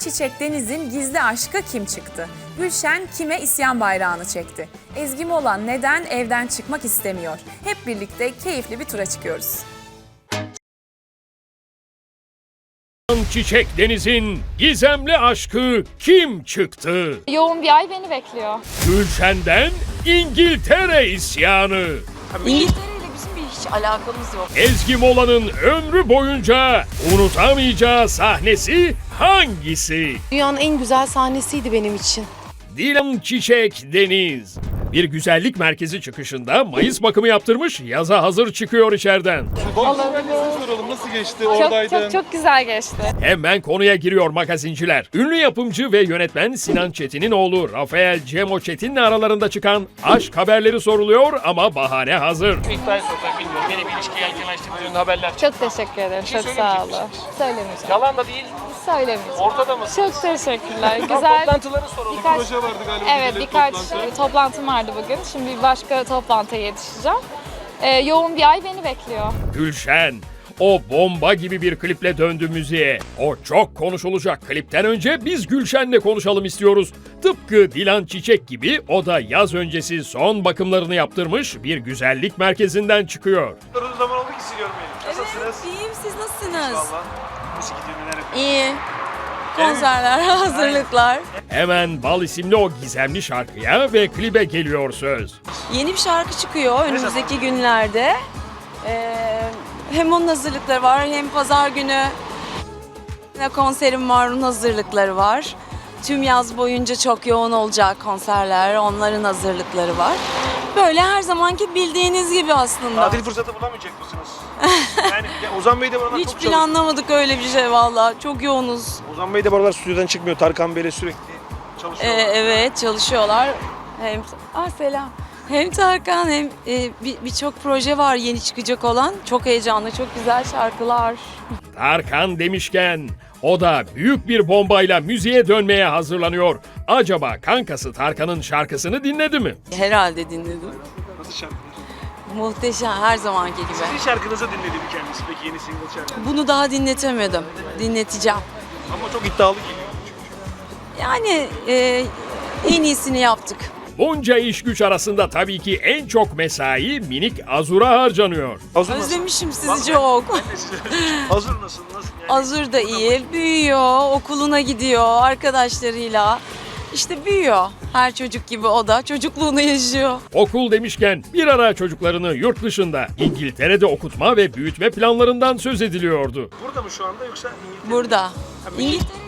Dilan Çiçek Deniz'in gizli aşkı kim çıktı? Gülşen kime isyan bayrağını çekti? Ezgi Mola neden evden çıkmak istemiyor? Hep birlikte keyifli bir tura çıkıyoruz. Çiçek Deniz'in gizemli aşkı kim çıktı? Yoğun bir ay beni bekliyor. Gülşen'den İngiltere isyanı. İngiltere hiç alakamız yok. Ezgi Mola'nın ömrü boyunca unutamayacağı sahnesi hangisi? Dünyanın en güzel sahnesiydi benim için. Dilan Çiçek Deniz. Bir güzellik merkezi çıkışında Mayıs bakımı yaptırmış, yaza hazır çıkıyor içeriden. soralım nasıl geçti Çok oradaydın? çok çok güzel geçti. Hemen konuya giriyor magazinciler. Ünlü yapımcı ve yönetmen Sinan Çetin'in oğlu Rafael Cemo Çetin'le aralarında çıkan aşk haberleri soruluyor ama bahane hazır. İlk ben soracak bilmiyorum. Beni bir ilişkiye yelkenleştirdiği yönünde haberler çıktı. Çok teşekkür ederim. şey Çok sağ olun. Söylemeyeceğim. Yalan da değil, Söylemeyeceğim. ortada mısın? Çok teşekkürler. Güzel. toplantıları soralım. Birkaç, Proje vardı galiba. evet millet birkaç toplantısı. toplantım vardı bugün. Şimdi bir başka toplantıya yetişeceğim. Ee, yoğun bir ay beni bekliyor. Gülşen. O bomba gibi bir kliple döndü müziğe. O çok konuşulacak klipten önce biz Gülşen'le konuşalım istiyoruz. Tıpkı Dilan Çiçek gibi o da yaz öncesi son bakımlarını yaptırmış bir güzellik merkezinden çıkıyor. Uzun zaman oldu ki siliyorum beni. Nasılsınız? İyiyim siz nasılsınız? Valla. Nasıl gidiyor neler yapıyorsun? İyi. Konserler, hazırlıklar. Hemen Bal isimli o gizemli şarkıya ve klibe geliyor söz. Yeni bir şarkı çıkıyor önümüzdeki günlerde. Ee, hem onun hazırlıkları var hem pazar günü konserim var, onun hazırlıkları var. Tüm yaz boyunca çok yoğun olacak konserler, onların hazırlıkları var. Böyle her zamanki bildiğiniz gibi aslında. Tatil fırsatı bulamayacak mısınız? yani ya Ozan Bey de buralar Hiç çok çalışıyor. planlamadık öyle bir şey valla. Çok yoğunuz. Ozan Bey de buralar stüdyodan çıkmıyor. Tarkan Bey'le sürekli çalışıyor. Ee, evet çalışıyorlar. Hem ah selam. Hem Tarkan hem e, bir- birçok proje var yeni çıkacak olan. Çok heyecanlı, çok güzel şarkılar. Tarkan demişken o da büyük bir bombayla müziğe dönmeye hazırlanıyor. Acaba kankası Tarkan'ın şarkısını dinledi mi? Herhalde dinledim. Nasıl şarkılar? Muhteşem her zamanki gibi. Sizin şarkınızı dinledi mi kendisi peki yeni single şarkı? Bunu daha dinletemedim. Dinleteceğim. Ama çok iddialı geliyor. Yani e, en iyisini yaptık. Bunca iş güç arasında tabii ki en çok mesai minik Azur'a harcanıyor. Hazır nasıl? Özlemişim sizi çok. Hazır nasıl? Nasıl yani? Azur da iyi, büyüyor, okuluna gidiyor arkadaşlarıyla. İşte büyüyor. Her çocuk gibi o da çocukluğunu yaşıyor. Okul demişken bir ara çocuklarını yurt dışında İngiltere'de okutma ve büyütme planlarından söz ediliyordu. Burada mı şu anda yoksa İngiltere? Burada. Tabii. İngiltere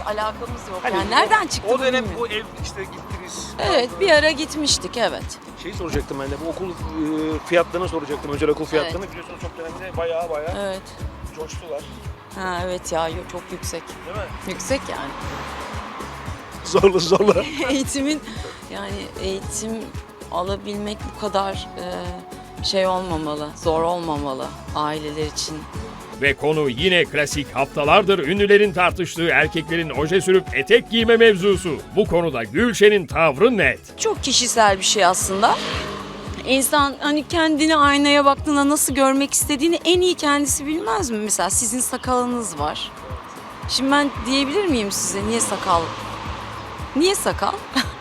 hiç alakamız yok. Hani yani nereden çıktı O dönem bu ev işte gittiniz. Evet bir ara gitmiştik evet. Şeyi soracaktım ben de bu okul e, fiyatlarını soracaktım. Özel okul fiyatlarını biliyorsunuz çok dönemde bayağı bayağı Evet. coştular. Ha evet ya yo- çok yüksek. Değil mi? Yüksek yani. Zorla zorla. Eğitimin yani eğitim alabilmek bu kadar e, şey olmamalı, zor olmamalı aileler için. Ve konu yine klasik haftalardır ünlülerin tartıştığı erkeklerin oje sürüp etek giyme mevzusu. Bu konuda Gülşen'in tavrı net. Çok kişisel bir şey aslında. İnsan hani kendini aynaya baktığında nasıl görmek istediğini en iyi kendisi bilmez mi? Mesela sizin sakalınız var. Şimdi ben diyebilir miyim size niye sakal? Niye sakal?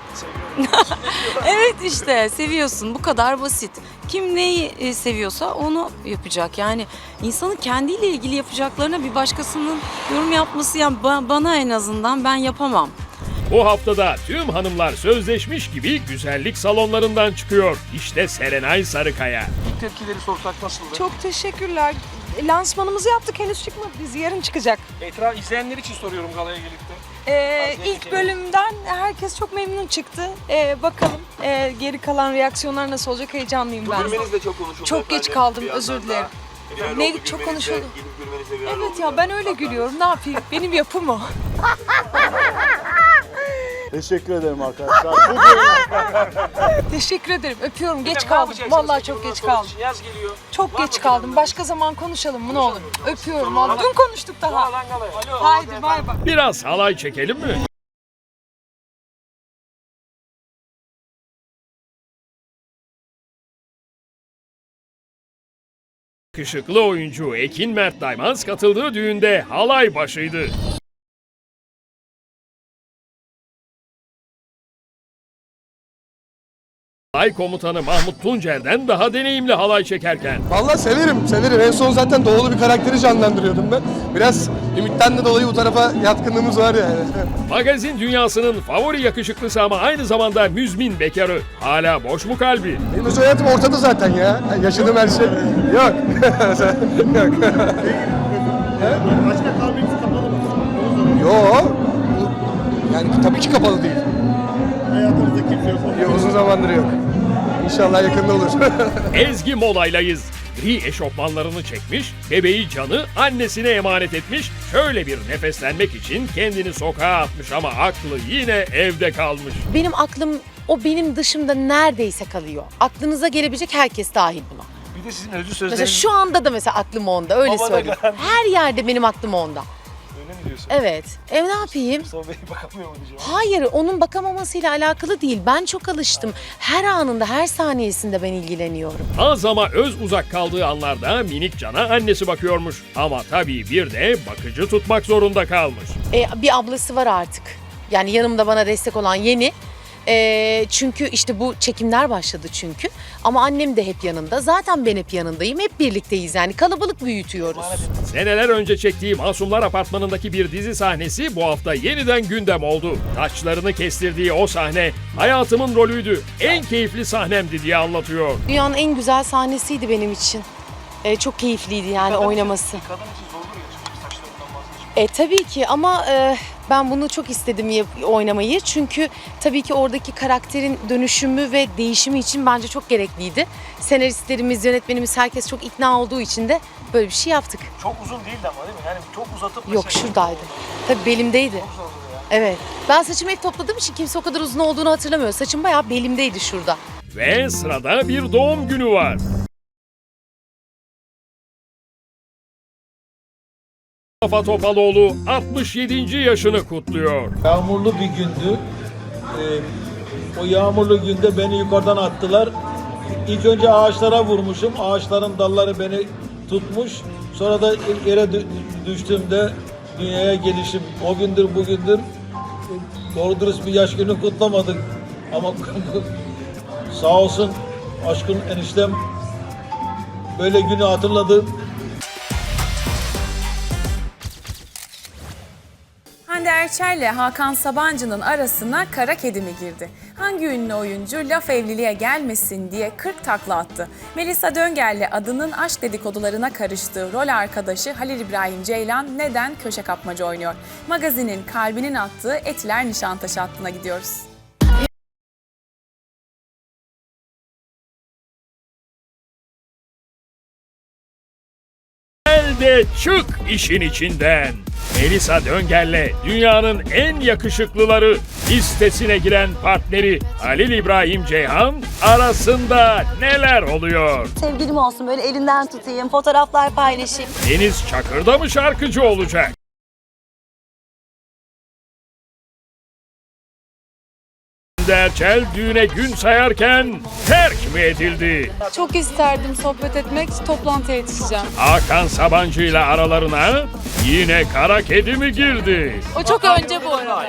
evet işte seviyorsun bu kadar basit. Kim neyi e, seviyorsa onu yapacak. Yani insanın kendiyle ilgili yapacaklarına bir başkasının yorum yapması yani ba- bana en azından ben yapamam. Bu haftada tüm hanımlar sözleşmiş gibi güzellik salonlarından çıkıyor. İşte Serenay Sarıkaya. İlk tepkileri sorsak nasıldı? Çok teşekkürler. Lansmanımızı yaptık henüz çıkmadı dizi yarın çıkacak. Etraf izleyenler için soruyorum galaya gelip de. Ee, ilk bölümden herkes çok memnun çıktı. Ee, bakalım ee, geri kalan reaksiyonlar nasıl olacak heyecanlıyım ben. Gülmeniz de çok konuşuldu. Çok geç kaldım, Bir özür yandan dilerim. da viral Ne- oldu, çok gülmeniz de- konuşuldu. gülüp gülmeniz de viral Evet oldu. ya ben öyle gülüyorum. Ne yapayım? Benim yapım o. Teşekkür ederim arkadaşlar. Teşekkür ederim. Öpüyorum. Geç Efendim, ne kaldım. yapacaksınız Vallahi peki çok bundan geç sonra? kaldım. Yaz geliyor. Çok Var mı geç kaldım. planınız? Başka zaman konuşalım mı ne olur? Öpüyorum vallahi. Dün konuştuk daha. Aa, lan galaya. Alo. Haydi bay bay. Biraz halay çekelim mi? Yakışıklı oyuncu Ekin Mert Daymaz katıldığı düğünde halay başıydı. Halay komutanı Mahmut Tuncer'den daha deneyimli halay çekerken Vallahi severim, severim. En son zaten doğulu bir karakteri canlandırıyordum ben. Biraz Ümit'ten de dolayı bu tarafa yatkınlığımız var yani. magazin dünyasının favori yakışıklısı ama aynı zamanda müzmin bekarı. Hala boş mu kalbi? Benim özel hayatım ortada zaten ya. Yaşadığım her şey. Yok. Yok. Başka kalbiniz kapalı mı? Yok. Yani tabii ki kapalı değil. Hayatınızda kimse yok. Yok, uzun zamandır yok. İnşallah yakında olur. Ezgi Mola'ylayız. Gri eşofmanlarını çekmiş, bebeği Can'ı annesine emanet etmiş, şöyle bir nefeslenmek için kendini sokağa atmış ama aklı yine evde kalmış. Benim aklım o benim dışımda neredeyse kalıyor. Aklınıza gelebilecek herkes dahil buna. Bir de sizin özlü Mesela sözleriniz şu anda da mesela aklım onda öyle Baba da söyleyeyim. Her yerde benim aklım onda. Mi diyorsun? Evet. E ne yapayım? Mustafa Bey bakamıyor mu diyeceğim. Hayır, onun bakamamasıyla alakalı değil. Ben çok alıştım. Her anında, her saniyesinde ben ilgileniyorum. Az ama öz uzak kaldığı anlarda minik Can'a annesi bakıyormuş. Ama tabii bir de bakıcı tutmak zorunda kalmış. E, bir ablası var artık. Yani yanımda bana destek olan yeni. E, çünkü işte bu çekimler başladı çünkü. Ama annem de hep yanında. Zaten ben hep yanındayım. Hep birlikteyiz yani. Kalabalık büyütüyoruz. Seneler önce çektiği Masumlar Apartmanı'ndaki bir dizi sahnesi bu hafta yeniden gündem oldu. Taçlarını kestirdiği o sahne hayatımın rolüydü. En keyifli sahnemdi diye anlatıyor. Dünyanın en güzel sahnesiydi benim için. E, çok keyifliydi yani oynaması. Kadın için zordur ya çünkü saçlarından vazgeçmek. E tabii ki ama e, ben bunu çok istedim yap- oynamayı. Çünkü tabii ki oradaki karakterin dönüşümü ve değişimi için bence çok gerekliydi. Senaristlerimiz, yönetmenimiz herkes çok ikna olduğu için de böyle bir şey yaptık. Çok uzun değildi ama değil mi? Yani çok uzatıp Yok mesela- şuradaydı. Tabii belimdeydi. Çok ya. Evet. Ben saçımı hep topladığım için kimse o kadar uzun olduğunu hatırlamıyor. Saçım bayağı belimdeydi şurada. Ve sırada bir doğum günü var. Mustafa Topaloğlu 67. yaşını kutluyor. Yağmurlu bir gündü. Ee, o yağmurlu günde beni yukarıdan attılar. İlk önce ağaçlara vurmuşum. Ağaçların dalları beni tutmuş. Sonra da yere dü- düştüğümde dünyaya gelişim o gündür bugündür doğru dürüst bir yaş günü kutlamadık. Ama sağ olsun aşkın eniştem böyle günü hatırladı. İle Hakan Sabancı'nın arasına kara kedi mi girdi? Hangi ünlü oyuncu laf evliliğe gelmesin diye 40 takla attı? Melisa Döngel'le adının aşk dedikodularına karıştığı rol arkadaşı Halil İbrahim Ceylan neden köşe kapmaca oynuyor? Magazinin kalbinin attığı Etiler Nişantaşı hattına gidiyoruz. De çık işin içinden. Melisa Döngel'le dünyanın en yakışıklıları listesine giren partneri Halil İbrahim Ceyhan arasında neler oluyor? Sevgilim olsun böyle elinden tutayım, fotoğraflar paylaşayım. Deniz Çakır da mı şarkıcı olacak? Hande Erçel düğüne gün sayarken terk mi edildi? Çok isterdim sohbet etmek. Toplantıya yetişeceğim. Hakan Sabancı ile aralarına yine kara kedi mi girdi? O çok önce bu arada.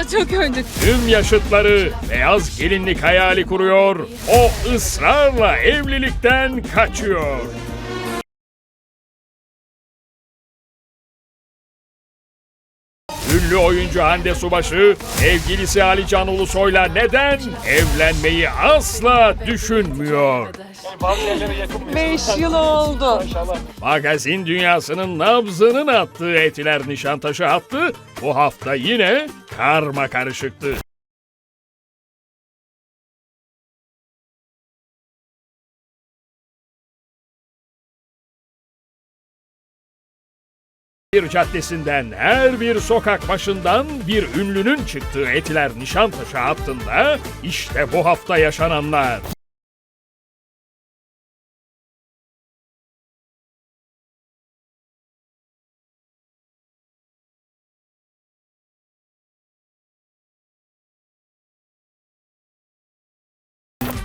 O çok önce. Tüm yaşıtları beyaz gelinlik hayali kuruyor. O ısrarla evlilikten kaçıyor. Ünlü oyuncu Hande Subaşı, sevgilisi Ali Can Ulusoy'la neden evlenmeyi asla düşünmüyor? Yani bazı yerlere yakın mıyız? 5 yıl oldu. Magazin dünyasının nabzının attığı Etiler Nişantaşı hattı bu hafta yine karma karışıktı. Bir caddesinden her bir sokak başından bir ünlünün çıktığı Etiler Nişantaşı hattında işte bu hafta yaşananlar.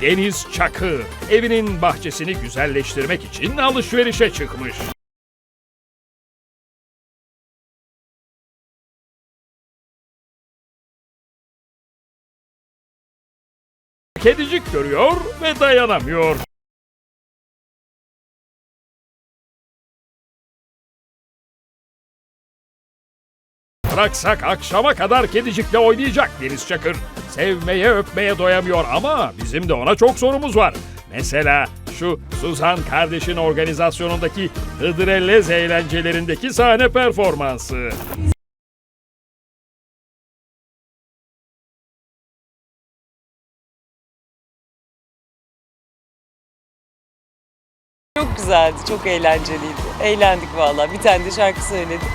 Deniz Çakı evinin bahçesini güzelleştirmek için alışverişe çıkmış. Kedicik görüyor ve dayanamıyor. Bıraksak akşama kadar kedicikle oynayacak Deniz Çakır. Sevmeye öpmeye doyamıyor ama bizim de ona çok sorumuz var. Mesela şu Suzan kardeşin organizasyonundaki Hıdrellez eğlencelerindeki sahne performansı. Çok güzeldi, çok eğlenceliydi. Eğlendik vallahi. Bir tane de şarkı söyledik.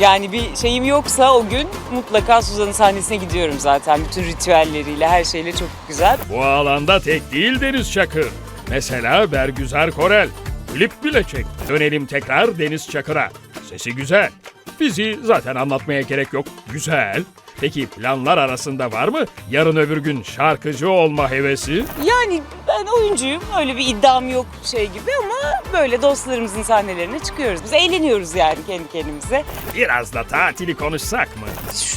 Yani bir şeyim yoksa o gün mutlaka Suzan'ın sahnesine gidiyorum zaten. Bütün ritüelleriyle, her şeyle çok güzel. Bu alanda tek değil Deniz Çakır. Mesela Bergüzar Korel. Klip bile çekti. Dönelim tekrar Deniz Çakır'a. Sesi güzel. Fiziği zaten anlatmaya gerek yok. Güzel. Peki planlar arasında var mı yarın öbür gün şarkıcı olma hevesi? Yani ben oyuncuyum. Öyle bir iddiam yok şey gibi ama böyle dostlarımızın sahnelerine çıkıyoruz. Biz eğleniyoruz yani kendi kendimize. Biraz da tatili konuşsak mı?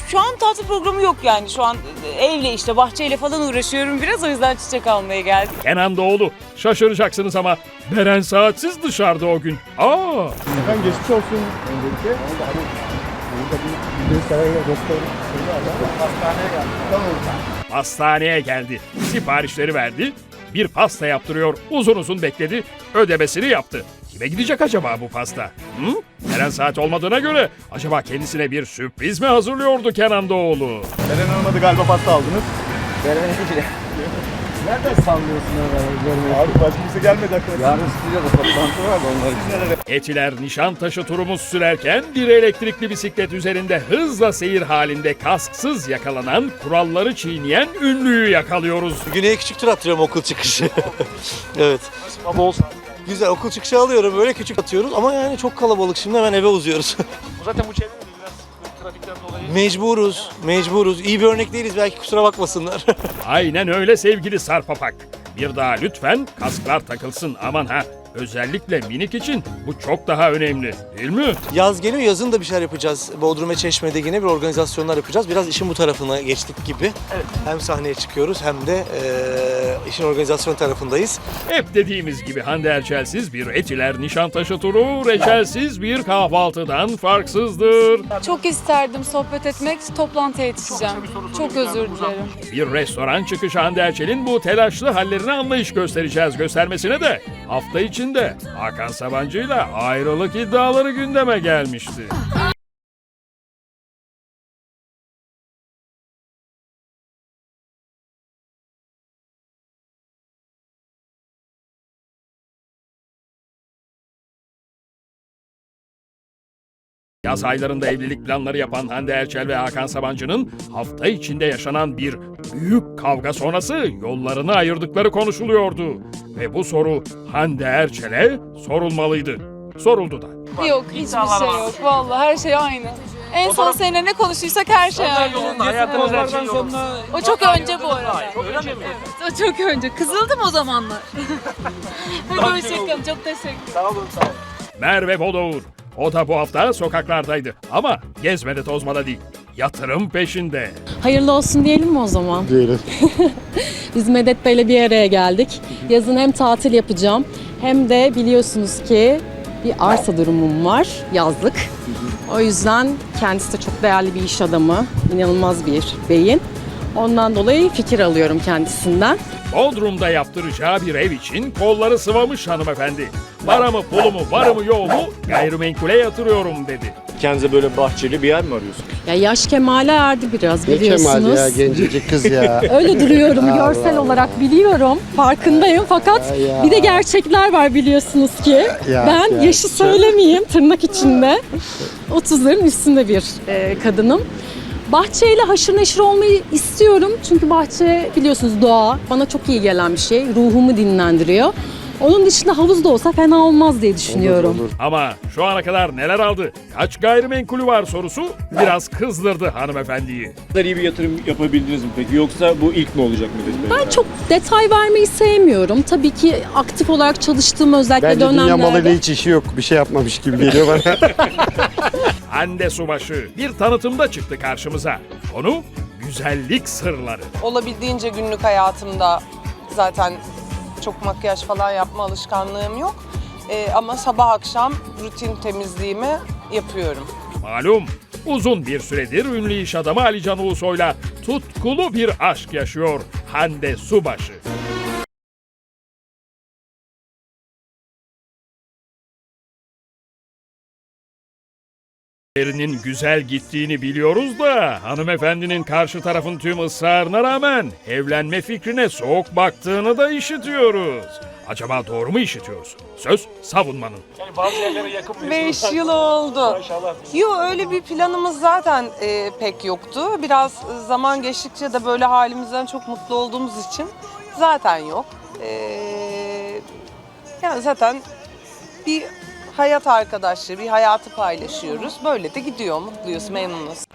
Şu an tatil programı yok yani. Şu an evle işte bahçeyle falan uğraşıyorum biraz. O yüzden çiçek almaya geldim. Kenan Doğulu. Şaşıracaksınız ama Beren saatsiz dışarıda o gün. Aa! Efendim geçmiş olsun öncelikle. Burada bir bir sarayla doktor Hastaneye geldi. Siparişleri verdi. Bir pasta yaptırıyor. Uzun uzun bekledi. Ödemesini yaptı. Kime gidecek acaba bu pasta? Hı? Eren saat olmadığına göre acaba kendisine bir sürpriz mi hazırlıyordu Kenan Doğulu? Eren Hanım'a da galiba pasta aldınız. Nereden sallıyorsun öyle? Abi başka kimse gelmedi arkadaşlar. Yarın stüdyoda toplantı var onlar Etiler Nişantaşı turumuz sürerken bir elektrikli bisiklet üzerinde hızla seyir halinde kasksız yakalanan, kuralları çiğneyen ünlüyü yakalıyoruz. Güney'e küçük tur attırıyorum okul çıkışı. evet. Güzel okul çıkışı alıyorum böyle küçük atıyoruz ama yani çok kalabalık şimdi hemen eve uzuyoruz. Zaten bu çevre dolayı. mecburuz, mecburuz. İyi bir örnek değiliz belki kusura bakmasınlar. Aynen öyle sevgili Sarpapak. Bir daha lütfen kasklar takılsın aman ha. Özellikle minik için bu çok daha önemli değil mi? Yaz geliyor yazın da bir şeyler yapacağız. Bodrum ve Çeşme'de yine bir organizasyonlar yapacağız. Biraz işin bu tarafına geçtik gibi. Hem sahneye çıkıyoruz hem de eee, işin organizasyon tarafındayız. Hep dediğimiz gibi Hande Erçelsiz bir Etiler Nişantaşı turu, reçelsiz bir kahvaltıdan farksızdır. Çok isterdim sohbet etmek. Toplantıya yetişeceğim. Çok özür dilerim. Bir restoran çıkışı Hande Erçel'in bu telaşlı hallerine anlayış göstereceğiz göstermesine de hafta içinde Hakan Sabancı'yla ayrılık iddiaları gündeme gelmişti. Yaz aylarında evlilik planları yapan Hande Erçel ve Hakan Sabancı'nın hafta içinde yaşanan bir büyük kavga sonrası yollarını ayırdıkları konuşuluyordu. Ve bu soru Hande Erçel'e sorulmalıydı. Soruldu da. Yok hiçbir şey yok. Vallahi her şey aynı. En son seninle ne konuştuysak her şey aynı. Hayatımız her şey yolunda. O çok önce bu arada. Öyle mi? O çok önce. Kızıldım o zamanlar. Hoşçakalın. Çok teşekkür Sağ olun sağ olun. Merve Boluğur. O da bu hafta sokaklardaydı. Ama gezmede tozmada değil. Yatırım peşinde. Hayırlı olsun diyelim mi o zaman? Diyelim. Biz Medet Bey'le bir araya geldik. Yazın hem tatil yapacağım hem de biliyorsunuz ki bir arsa durumum var yazlık. O yüzden kendisi de çok değerli bir iş adamı, inanılmaz bir beyin. Ondan dolayı fikir alıyorum kendisinden. Bodrum'da yaptıracağı bir ev için kolları sıvamış hanımefendi. Paramı, pulumu, varımı, yoğumu gayrimenkule yatırıyorum dedi. Kendinize böyle bahçeli bir yer mi arıyorsunuz? Ya yaş kemale erdi biraz biliyorsunuz. gencecik kız ya. Öyle duruyorum görsel olarak biliyorum. Farkındayım fakat Ya. bir de gerçekler var biliyorsunuz ki. Ya, ben ya. yaşı söylemeyeyim tırnak içinde. 30'ların üstünde bir e, kadınım. Bahçeyle haşır neşir olmayı istiyorum. Çünkü bahçe biliyorsunuz doğa bana çok iyi gelen bir şey. Ruhumu dinlendiriyor. Onun dışında havuz da olsa fena olmaz diye düşünüyorum. Ama şu ana kadar neler aldı? Kaç gayrimenkulü var sorusu biraz kızdırdı hanımefendiyi. kadar iyi bir yatırım yapabildiniz mi peki? Yoksa bu ilk mi olacak Bey? Ben çok detay vermeyi sevmiyorum. Tabii ki aktif olarak çalıştığım özellikle Bence dünya dönemlerde. malıyla hiç işi yok. Bir şey yapmamış gibi geliyor bana. Hande Subaşı bir tanıtımda çıktı karşımıza. Konu güzellik sırları. Olabildiğince günlük hayatımda zaten çok makyaj falan yapma alışkanlığım yok. Ee, ama sabah akşam rutin temizliğimi yapıyorum. Malum uzun bir süredir ünlü iş adamı Ali Can Ulusoy'la tutkulu bir aşk yaşıyor Hande Subaşı. Yerinin güzel gittiğini biliyoruz da hanımefendinin karşı tarafın tüm ısrarına rağmen evlenme fikrine soğuk baktığını da işitiyoruz. Acaba doğru mu işitiyoruz? Söz savunmanın. Yani bazı yerlere yakın mıyız? 5 yıl oldu. Maşallah. Yok öyle bir planımız zaten e, pek yoktu. Biraz e, zaman geçtikçe de böyle halimizden çok mutlu olduğumuz için zaten yok. Ee, yani zaten bir hayat arkadaşlığı, bir hayatı paylaşıyoruz. Böyle de gidiyor, mutluyuz, memnunuz.